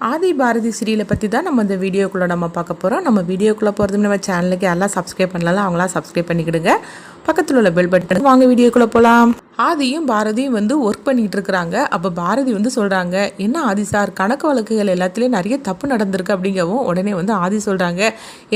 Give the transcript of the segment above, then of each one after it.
ஆதி பாரதி சீரியலை பற்றி தான் நம்ம இந்த வீடியோக்குள்ளே நம்ம பார்க்க போகிறோம் நம்ம வீடியோக்குள்ளே போகிறது நம்ம சேனலுக்கு எல்லாம் சப்ஸ்கிரைப் பண்ணலாம் அவங்களாம் சப்ஸ்கிரைப் பண்ணிக்கிடுங்க. பக்கத்தில் உள்ள பெல் பட்டன் வாங்க வீடியோக்குள்ளே போகலாம் ஆதியும் பாரதியும் வந்து ஒர்க் பண்ணிட்டு இருக்கிறாங்க அப்போ பாரதி வந்து சொல்கிறாங்க என்ன ஆதி சார்? கணக்கு வழக்குகள் எல்லாத்துலேயும் நிறைய தப்பு நடந்திருக்கு அப்படிங்கவும் உடனே வந்து ஆதி சொல்கிறாங்க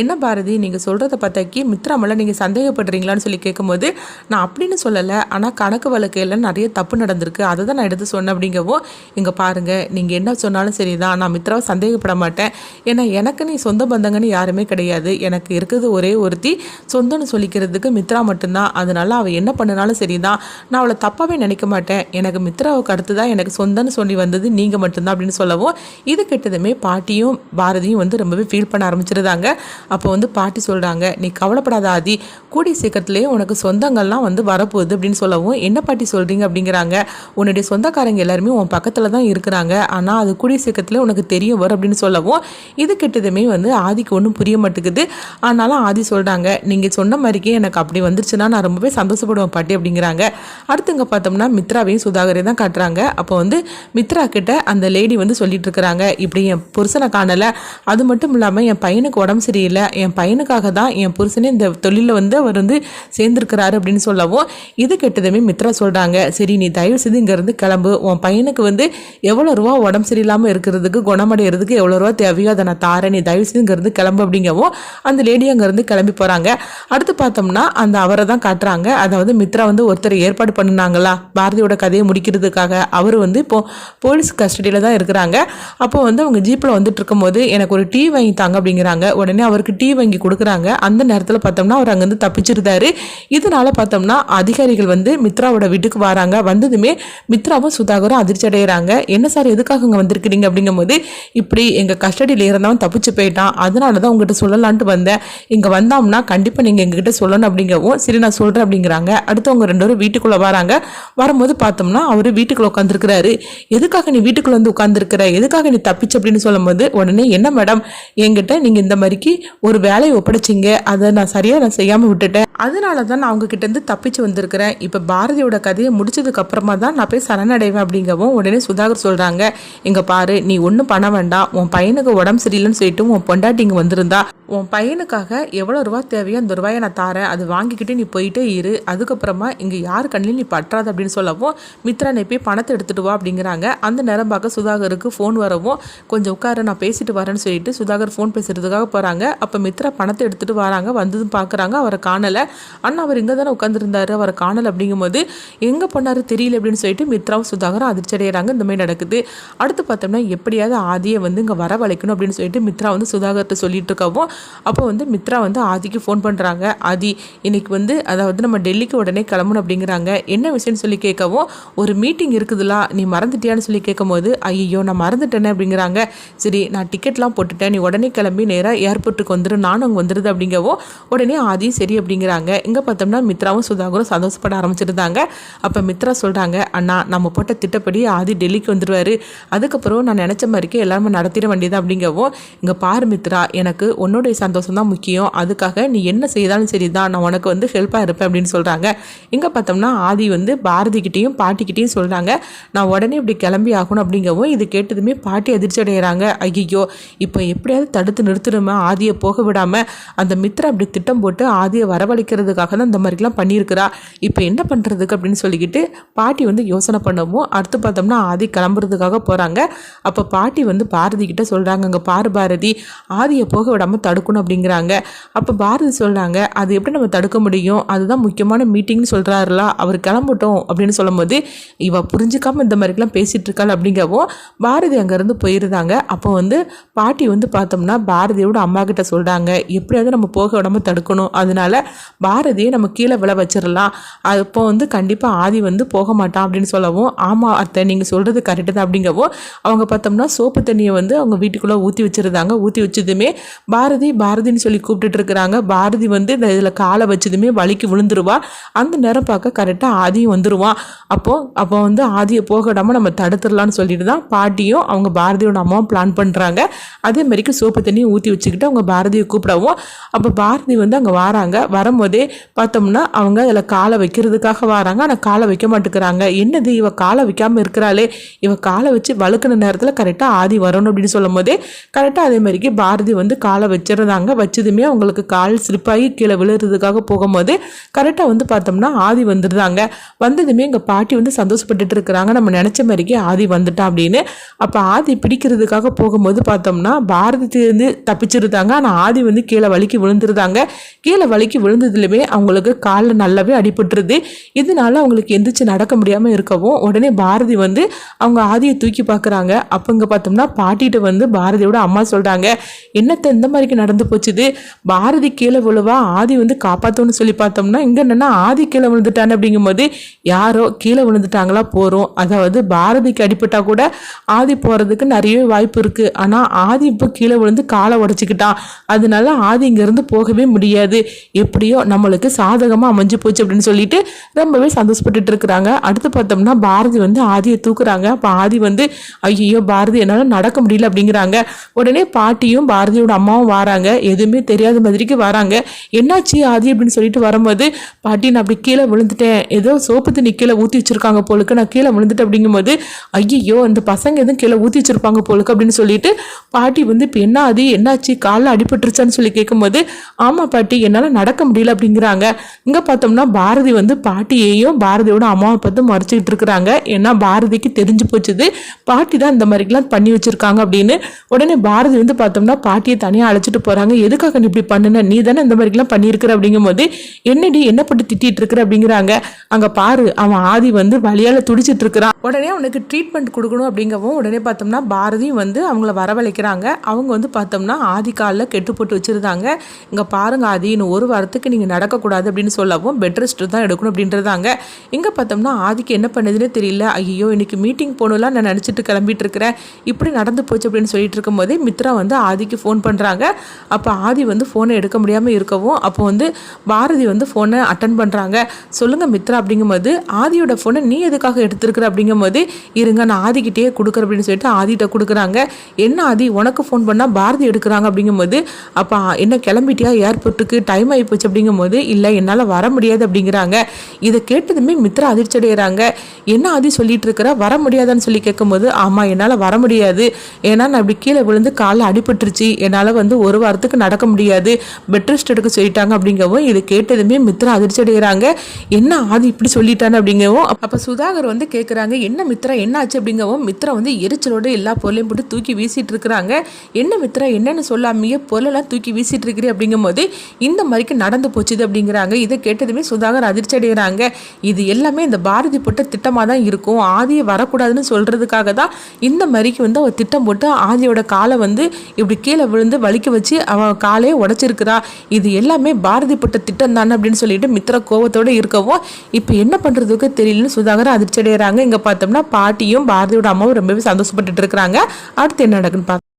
என்ன பாரதி? நீங்கள் சொல்கிறத பார்த்தாக்கி மித்ராமலை நீங்கள் சந்தேகப்படுறீங்களான்னு சொல்லி கேட்கும்போது நான் அப்படின்னு சொல்லலை. ஆனால் கணக்கு வழக்குகளில் நிறைய தப்பு நடந்திருக்கு. அதை தான் நான் எடுத்து சொன்னேன் அப்படிங்கவும் இங்கே பாருங்கள் நீங்கள் என்ன சொன்னாலும் சரி தான் நான் மித்ராவை சந்தேகப்பட மாட்டேன். ஏன்னா எனக்கு நீ சொந்த பந்தங்கன்னு யாருமே கிடையாது. எனக்கு இருக்கிறது ஒரே ஒருத்தி. சொந்தம்னு சொல்லிக்கிறதுக்கு மித்ரா மட்டும்தான். அதனால அவள் என்ன பண்ணினாலும் சரி தான் நான் அவளை தப்பாகவே நினைக்க மாட்டேன். எனக்கு மித்ராவுக்கு அடுத்து தான் எனக்கு சொந்தம்னு சொல்லி வந்தது நீங்கள் மட்டும்தான் அப்படின்னு சொல்லவும் இது கெட்டதுமே பாட்டியும் பாரதியும் வந்து ரொம்பவே ஃபீல் பண்ண ஆரம்பிச்சிருந்தாங்க. அப்போ வந்து பாட்டி சொல்கிறாங்க நீ கவலைப்படாத ஆதி கூடிய சீக்கிரத்துலேயே உனக்கு சொந்தங்கள்லாம் வந்து வரப்போகுது அப்படின்னு சொல்லவும் என்ன பாட்டி சொல்கிறீங்க அப்படிங்கிறாங்க. உன்னுடைய சொந்தக்காரங்க எல்லாருமே உன் பக்கத்தில் தான் இருக்கிறாங்க. ஆனால் அது கூடிய சீக்கிரத்தில் உனக்கு தெரிய வரும் அப்படின்னு சொல்லவும் இது கெட்டதுமே வந்து ஆதிக்கு ஒன்றும் புரிய மாட்டேங்குது. ஆனாலும் ஆதி சொல்கிறாங்க நீங்கள் சொன்ன மாதிரிக்கே எனக்கு அப்படி வந்துருச்சுன்னா நான் ரொம்பவே சந்தோஷப்படுவேன் பாட்டி அப்படிங்கிறாங்க. அடுத்து பார்த்தோம்னா மித்ராவையும் சுதாகரையும் தான் காட்டுறாங்க. அப்போ வந்து மித்ரா கிட்ட அந்த லேடி வந்து சொல்லிட்டு இருக்கிறாங்க. இப்படி என் புருஷனை காணலை. அது மட்டும் இல்லாமல் என் பையனுக்கு உடம்பு சரியில்லை. என் பையனுக்காக தான் என் புருஷனே இந்த தொழிலில் வந்து அவர் வந்து சேர்ந்துருக்கிறாரு அப்படின்னு சொல்லவும் இது கெட்டதுமே மித்ரா சொல்கிறாங்க சரி நீ தயவு செய்து இங்கேருந்து கிளம்பு. உன் பையனுக்கு வந்து எவ்வளோ ரூபா உடம்பு சரியில்லாமல் இருக்கிறதுக்கு குணமடைகிறதுக்கு எவ்வளோ ரூபா தேவையோ அதை நான் தாரேன். நீ தயவு செய்து இங்கேருந்து கிளம்பு அப்படிங்கவும் அந்த லேடி அங்கேருந்து கிளம்பி போகிறாங்க அடுத்து பார்த்தோம்னா அந்த அவரை தான் காட்டுறாங்க. அதாவது மித்ரா வந்து ஒருத்தர் ஏற்பாடு பண்ணாங்களா பாரதியோட கதையை முடிக்கிறதுக்காக. அவர் வந்து இப்போ போலீஸ் கஸ்டடியில் தான் இருக்கிறாங்க. அப்போ வந்து அவங்க ஜீப்பில் வந்துட்டு இருக்கும்போது எனக்கு ஒரு டீ வாங்கி தாங்க அப்படிங்கிறாங்க. உடனே அவருக்கு டீ வாங்கி கொடுக்குறாங்க. அந்த நேரத்தில் பார்த்தோம்னா அவர் அங்கேருந்து தப்பிச்சிருந்தாரு. இதனால பார்த்தோம்னா அதிகாரிகள் வந்து மித்ராவோட வீட்டுக்கு வராங்க. வந்ததுமே மித்ராவும் சுதாகரும் அதிர்ச்சி அடைகிறாங்க என்ன சார் எதுக்காக இங்கே வந்திருக்கிறீங்க? அப்படிங்கும்போது இப்படி எங்கள் கஸ்டடியில் இருந்தவன் தப்பிச்சு போயிட்டான். அதனால தான் உங்ககிட்ட சொல்லலான்ட்டு வந்தேன். இங்கே வந்தோம்னா கண்டிப்பாக நீங்கள் எங்ககிட்ட சொல்லணும் அப்படிங்கவும் சரி நான் சொல்கிறேன் அப்படிங்கிறாங்க. அடுத்தவங்க ரெண்டு பேரும் வீட்டுக்குள்ளே வராங்க. வரும்போது பார்த்தோம்னா அவர் வீட்டுக்குள்ளே உட்காந்துருக்கிறாரு எதுக்காக நீ வீட்டுக்குள்ளே வந்து உட்காந்துருக்கிற எதுக்காக நீ தப்பிச்சு அப்படின்னு சொல்லும்போது உடனே என்ன மேடம் என்கிட்ட நீங்கள் இந்த மாதிரிக்கு ஒரு வேலையை ஒப்படைச்சிங்க. அதை நான் சரியாக நான் செய்யாமல் விட்டுட்டேன். அதனால தான் நான் அவங்கக்கிட்டேருந்து தப்பிச்சு வந்திருக்கிறேன். இப்போ பாரதியோட கதையை முடிச்சதுக்கு அப்புறமா தான் நான் போய் சரணடைவேன் அப்படிங்கவும் உடனே சுதாகர் சொல்கிறாங்க இங்கே பாரு நீ ஒன்றும் பண்ண வேண்டாம். உன் பையனுக்கு உடம்பு சரியில்லைன்னு சொல்லிட்டு உன் பொண்டாட்டி இங்கே வந்திருந்தா. உன் பையனுக்காக எவ்வளோ ரூபா தேவையோ அந்த ரூபாயை நான் தாரேன். அது வாங்கிக்கிட்டு நீ போயிட்டே இரு. அதுக்கப்புறமா இங்கே யார் கண்ணிலும் நீ பற்றாது அப்படின்னு சொல்லவும் மித்ரா நீ போய் பணத்தை எடுத்துகிட்டு வா அப்படிங்கிறாங்க. அந்த நேரம் பார்க்க சுதாகருக்கு ஃபோன் வரவும் கொஞ்சம் உட்கார நான் பேசிட்டு வரேன்னு சொல்லிட்டு சுதாகர் ஃபோன் பேசுகிறதுக்காக போகிறாங்க அப்போ மித்ரா பணத்தை எடுத்துகிட்டு வராங்க. வந்ததும் பார்க்குறாங்க அவரை காணலை. அண்ணா அவர் இங்கே தானே உட்காந்துருந்தாரு அவரை காணல் அப்படிங்கும்போது எங்கே போனாரு தெரியல அப்படின்னு சொல்லிட்டு மித்ராவும் சுதாகரும் அதிர்ச்சடைகிறாங்க இந்த மாதிரி நடக்குது. அடுத்து பார்த்தோம்னா எப்படியாவது ஆதியை வந்து இங்கே வரவழைக்கணும் அப்படின்னு சொல்லிட்டு மித்ரா வந்து சுதாகர்கிட்ட சொல்லிட்டு இருக்கவும் அப்போ வந்து மித்ரா வந்து ஆதிக்கு ஃபோன் பண்ணுறாங்க ஆதி இன்னைக்கு வந்து அதாவது நம்ம டெல்லிக்கு உடனே கிளம்பணும் அப்படிங்கிறாங்க. என்ன விஷயம்னு சொல்லி கேட்கவும் ஒரு மீட்டிங் இருக்குதுலா நீ மறந்துட்டியான்னு சொல்லி கேட்கும்போது ஐயோ நான் மறந்துட்டேனே அப்படிங்கிறாங்க. சரி நான் டிக்கெட்லாம் போட்டுட்டேன். நீ உடனே கிளம்பி நேராக ஏர்போர்ட்டுக்கு வந்துடு நானும் அங்கே வந்துடுது அப்படிங்கவும் உடனே ஆதி சரி அப்படிங்கிறாங்க. இங்கே பார்த்தோம்னா மித்ராவும் சுதாகரும் சந்தோஷப்பட ஆரம்பிச்சிருந்தாங்க. அப்போ மித்ரா சொல்கிறாங்க அண்ணா நம்ம போட்ட திட்டப்படி ஆதி டெல்லிக்கு வந்துடுவார் அதுக்கப்புறம் நான் நினச்ச மாதிரிக்கே எல்லாமே நடத்திட வேண்டியது அப்படிங்கவும் இங்கே பாரு மித்ரா எனக்கு உன்னுடைய சந்தோஷம் தான் முக்கியம். அதுக்காக நீ என்ன செய்தாலும் சரி தான் நான் உனக்கு வந்து ஹெல்ப்பாக இருப்பேன் அப்படின்னு சொல்கிறாங்க இங்கே பார்த்தோம்னா ஆதி வந்து பாரதிக்கிட்டேயும் பாட்டிக்கிட்டேயும் சொல்கிறாங்க நான் உடனே இப்படி கிளம்பி ஆகணும் அப்படிங்கவும் இது கேட்டதுமே பாட்டி அதிர்ச்சி அடைகிறாங்க. ஐயோ இப்போ எப்படியாவது தடுத்து நிறுத்திடுமா ஆதியை போக விடாமல் அந்த மித்ரா அப்படி திட்டம் போட்டு ஆதியை வரவழைக்க வைக்கிறதுக்காக தான் இந்த மாதிரிலாம் பண்ணியிருக்கிறா. இப்போ என்ன பண்ணுறதுக்கு அப்படின்னு சொல்லிக்கிட்டு பாட்டி வந்து யோசனை பண்ணவும் அடுத்து பார்த்தோம்னா ஆதி கிளம்புறதுக்காக போகிறாங்க அப்போ பாட்டி வந்து பாரதி கிட்ட சொல்கிறாங்க அங்கே பாரு பாரதி ஆதியை போக விடாமல் தடுக்கணும் அப்படிங்கிறாங்க. அப்போ பாரதி சொல்கிறாங்க அது எப்படி நம்ம தடுக்க முடியும்? அதுதான் முக்கியமான மீட்டிங்னு சொல்கிறாருல அவர் கிளம்பட்டோம் அப்படின்னு சொல்லும்போது இவ புரிஞ்சுக்காம இந்த மாதிரிலாம் பேசிகிட்டு இருக்காள் அப்படிங்கவும் பாரதி அங்கேருந்து போயிருந்தாங்க. அப்போ வந்து பாட்டி வந்து பார்த்தோம்னா பாரதியோட அம்மா கிட்ட சொல்கிறாங்க எப்படியாவது நம்ம போக விடாமல் தடுக்கணும். அதனால பாரதியை நம்ம கீழே விழ வச்சிடலாம். அப்போ வந்து கண்டிப்பாக ஆதி வந்து போக மாட்டான் அப்படின்னு சொல்லவும் ஆமாம் அத்தை நீங்கள் சொல்கிறது கரெக்டு தான் அப்படிங்கவும் அவங்க பார்த்தோம்னா சோப்பு தண்ணியை வந்து அவங்க வீட்டுக்குள்ளே ஊற்றி வச்சுருந்தாங்க. ஊற்றி வச்சதுமே பாரதி பாரதின்னு சொல்லி கூப்பிட்டுட்டு இருக்கிறாங்க. பாரதி வந்து இந்த இதில் காலை வச்சதுமே வலிக்கு விழுந்துருவா. அந்த நேரம் பார்க்க கரெக்டாக ஆதியும் வந்துடுவான் அப்போது அப்போ வந்து ஆதியை போக நம்ம தடுத்துடலாம்னு சொல்லிட்டு தான் பாட்டியும் அவங்க பாரதியோட அம்மாவும் பிளான் பண்ணுறாங்க அதே மாதிரிக்கு சோப்பு தண்ணியை ஊற்றி வச்சுக்கிட்டு அவங்க பாரதியை கூப்பிடவும். அப்போ பாரதி வந்து அங்கே வராங்க. வரும்போது பார்த்தோம்னா அவங்க அதில் காலை வைக்கிறதுக்காக வராங்க ஆனால் காலை வைக்க மாட்டேங்கிறாங்க. என்னது இவ காலை வைக்காமல் இருக்கிறாளே? இவ காலை வச்சு வழுக்கின நேரத்தில் கரெக்டாக ஆதி வரணும் அப்படின்னு சொல்லும் போதே கரெக்டாக அதே மாதிரிக்கு பாரதி வந்து காலை வச்சிருந்தாங்க. வச்சதுமே அவங்களுக்கு கால் ஸ்லிப்பாகி கீழே விழுறதுக்காக போகும்போது கரெக்டாக வந்து பார்த்தோம்னா ஆதி வந்துடுறாங்க வந்ததுமே எங்கள் பாட்டி வந்து சந்தோஷப்பட்டுட்டு இருக்கிறாங்க. நம்ம நினச்ச மாதிரிக்கு ஆதி வந்துட்டான் அப்படின்னு. அப்போ ஆதி பிடிக்கிறதுக்காக போகும்போது பார்த்தோம்னா பாரதி வந்து தப்பிச்சிருந்தாங்க. ஆனால் ஆதி வந்து கீழே வலிக்கு விழுந்துருந்தாங்க. கீழே வலிக்கு விழுந்ததுலையுமே அவங்களுக்கு காலில் நல்லாவே அடிபட்டுருது. இதனால அவங்களுக்கு எந்திரிச்சு நடக்க முடியாமல் இருக்கவும் உடனே பாரதி வந்து அவங்க ஆதியை தூக்கி பார்க்குறாங்க அப்போ இங்கே பார்த்தோம்னா பாட்டிகிட்ட வந்து பாரதியோட அம்மா சொல்கிறாங்க என்னத்தை இந்த மாதிரிக்கு நடந்து போச்சுது? பாரதி கீழே விழுவா ஆதி வந்து காப்பாற்றணும்னு சொல்லி பார்த்தோம்னா இங்கே என்னென்னா ஆதி கீழே விழுந்துட்டான்னு அப்படிங்கும்போது யாரோ கீழே விழுந்துட்டாங்களா போகிறோம் அதாவது பாரதிக்கு அடிபட்டால் கூட ஆதி போகிறதுக்கு நிறைய வாய்ப்பு இருக்குது ஆனால் ஆதி இப்போ கீழே விழுந்து காலை உடச்சிக்கிட்டான். அதனால ஆதி இங்கேருந்து போகவே முடியாது. எப்படியோ நம்மளுக்கு சாதகமாக அமைஞ்சு போச்சு அப்படின்னு சொல்லிட்டு ரொம்பவே சந்தோஷப்பட்டுட்டு இருக்கிறாங்க. அடுத்து பார்த்தோம்னா பாரதி வந்து ஆதியை தூக்குறாங்க. அப்போ ஆதி வந்து ஐயோ பாரதி என்னால் நடக்க முடியல அப்படிங்கிறாங்க. உடனே பாட்டியும் பாரதியோட அம்மாவும் வராங்க. எதுவுமே தெரியாத மாதிரிக்கு வராங்க. என்னாச்சு ஆதி? அப்படின்னு சொல்லிட்டு வரும்போது பாட்டி நான் அப்படி கீழே விழுந்துட்டேன். ஏதோ சோப்பு தண்ணி கீழே ஊற்றி வச்சிருக்காங்க போலுக்கு. நான் கீழே விழுந்துட்டேன். அப்படிங்கும்போது ஐயோ இந்த பசங்க எதுவும் கீழே ஊற்றி வச்சிருப்பாங்க போலுக்கு. அப்படின்னு சொல்லிட்டு பாட்டி வந்து இப்போ என்ன ஆதி? என்னாச்சு? காலில் அடிபட்டுருச்சான்னு சொல்லி கேட்கும்போது ஆமாம் பாட்டி என்னால் நடக்க முடியல. அப்படிங்கிறாங்க. இங்கே பார்த்தோம்னா பாரதி வந்து பாட்டியையும் பாரதியோட அம்மாவை பார்த்து மறைச்சிக்கிட்டு இருக்கிறாங்க. ஏன்னா பாரதிக்கு தெரிஞ்சு போச்சுது. பாட்டி தான் இந்த மாதிரிலாம் பண்ணி வச்சுருக்காங்க அப்படின்னு. உடனே பாரதி வந்து பார்த்தோம்னா பாட்டியை தனியாக அழைச்சிட்டு போகிறாங்க எதுக்காக நீ இப்படி பண்ணுன? நீ தானே இந்த மாதிரிலாம் பண்ணியிருக்கிற அப்படிங்கும்போது என்னடி என்ன போட்டு திட்டிகிட்டு இருக்கிற அப்படிங்கிறாங்க. அங்கே பாரு அவன் ஆதி வந்து வழியால் துடிச்சிட்டு இருக்கிறான். உடனே அவனுக்கு ட்ரீட்மெண்ட் கொடுக்கணும் அப்படிங்கவும் உடனே பார்த்தோம்னா பாரதியும் வந்து அவங்கள வரவழைக்கிறாங்க. அவங்க வந்து பார்த்தோம்னா ஆதி காலில் கெட்டு போட்டு வச்சுருந்தாங்க. இங்கே பாருங்க ஆதி இன்னும் ஒரு வாரத்துக்கு நீங்கள் நடக்கக்கூடாது அப்படின்னு சொல்லவும் பெட் ரெஸ்ட் தான் எடுக்கணும் அப்படின்றதாங்க. இங்கே பார்த்தோம்னா ஆதிக்கு என்ன பண்ணுதுன்னே தெரியல. ஐயோ இன்னைக்கு மீட்டிங் போகணும்லாம் நான் நினச்சிட்டு கிளம்பிட்டு இருக்கிறேன் இப்படி நடந்து போச்சு அப்படின்னு சொல்லிட்டு இருக்கும்போதே மித்ரா வந்து ஆதிக்கு ஃபோன் பண்ணுறாங்க அப்போ ஆதி வந்து ஃபோனை எடுக்க முடியாமல் இருக்கவும் அப்போ வந்து பாரதி வந்து ஃபோனை அட்டன் பண்ணுறாங்க சொல்லுங்கள் மித்ரா அப்படிங்கும்போது ஆதியோட ஃபோனை நீ எதுக்காக எடுத்துருக்குற அப்படிங்கும்போது இருங்க நான் ஆதிக்கிட்டே கொடுக்குற அப்படின்னு சொல்லிட்டு ஆதிகிட்ட கொடுக்குறாங்க. என்ன ஆதி உனக்கு ஃபோன் பண்ணால் பாரதி எடுக்கிறாங்க அப்படிங்கும்போது அப்போ என்ன கிளம்பிட்டியா? ஏர்போர்ட்டுக்கு டைம் ஆகி போச்சு அப்படிங்கும்போது இல்லை என்னால் வர முடியாது அப்படிங்கிறாங்க. இதை கேட்டதுமே மித்ரா அதிர்ச்சி அடைகிறாங்க என்ன ஆதி சொல்லிட்டு இருக்கிற வர முடியாதான்னு சொல்லி கேட்கும்போது ஆமாம் என்னால் வர முடியாது. ஏன்னா நான் அப்படி கீழே விழுந்து காலை அடிபட்டுருச்சு. என்னால் வந்து ஒரு வாரத்துக்கு நடக்க முடியாது. பெட் ரெஸ்ட் எடுக்க சொல்லிட்டாங்க அப்படிங்கவும் இது கேட்டதுமே மித்ரா அதிர்ச்சி அடைகிறாங்க என்ன ஆதி இப்படி சொல்லிட்டானு அப்படிங்கவும் அப்போ சுதாகர் வந்து கேட்குறாங்க என்ன மித்ரா என்ன ஆச்சு? அப்படிங்கவும் மித்ரா வந்து எரிச்சலோட எல்லா பொருளையும் போட்டு தூக்கி வீசிட்டு இருக்கிறாங்க என்ன மித்ரா என்னன்னு சொல்லாமையே பொருளெல்லாம் தூக்கி வீசிட்டு இருக்கிறீ அப்படிங்கும்போது இந்த மாதிரிக்கு நடந்து போச்சுது அப்படிங்கிறாங்க. இதை கேட்டதுமே சுதாகர் அதிர்ச்சி அடைகிறாங்க இது எல்லாமே இந்த பாரதி போட்ட திட்டமாக தான் இருக்கும். ஆதியை வரக்கூடாதுன்னு சொல்கிறதுக்காக தான் இந்த மாதிரிக்கு வந்து அவள் திட்டம் போட்டு ஆதியோட காலை வந்து இப்படி கீழே விழுந்து வலிக்க வச்சு அவன் காலையே உடச்சிருக்கிறா. இது எல்லாமே பாரதி போட்ட திட்டம் தானே அப்படின்னு சொல்லிட்டு மித்திர கோபத்தோடு இருக்கவும் இப்போ என்ன பண்ணுறதுக்கு தெரியலன்னு சுதாகர் அதிர்ச்சி அடைகிறாங்க இங்கே பார்த்தோம்னா பாட்டியும் பாரதியோட அம்மாவும் ரொம்பவே சந்தோஷப்பட்டுட்டு இருக்கிறாங்க. அடுத்து என்ன நடக்குன்னு பார்க்க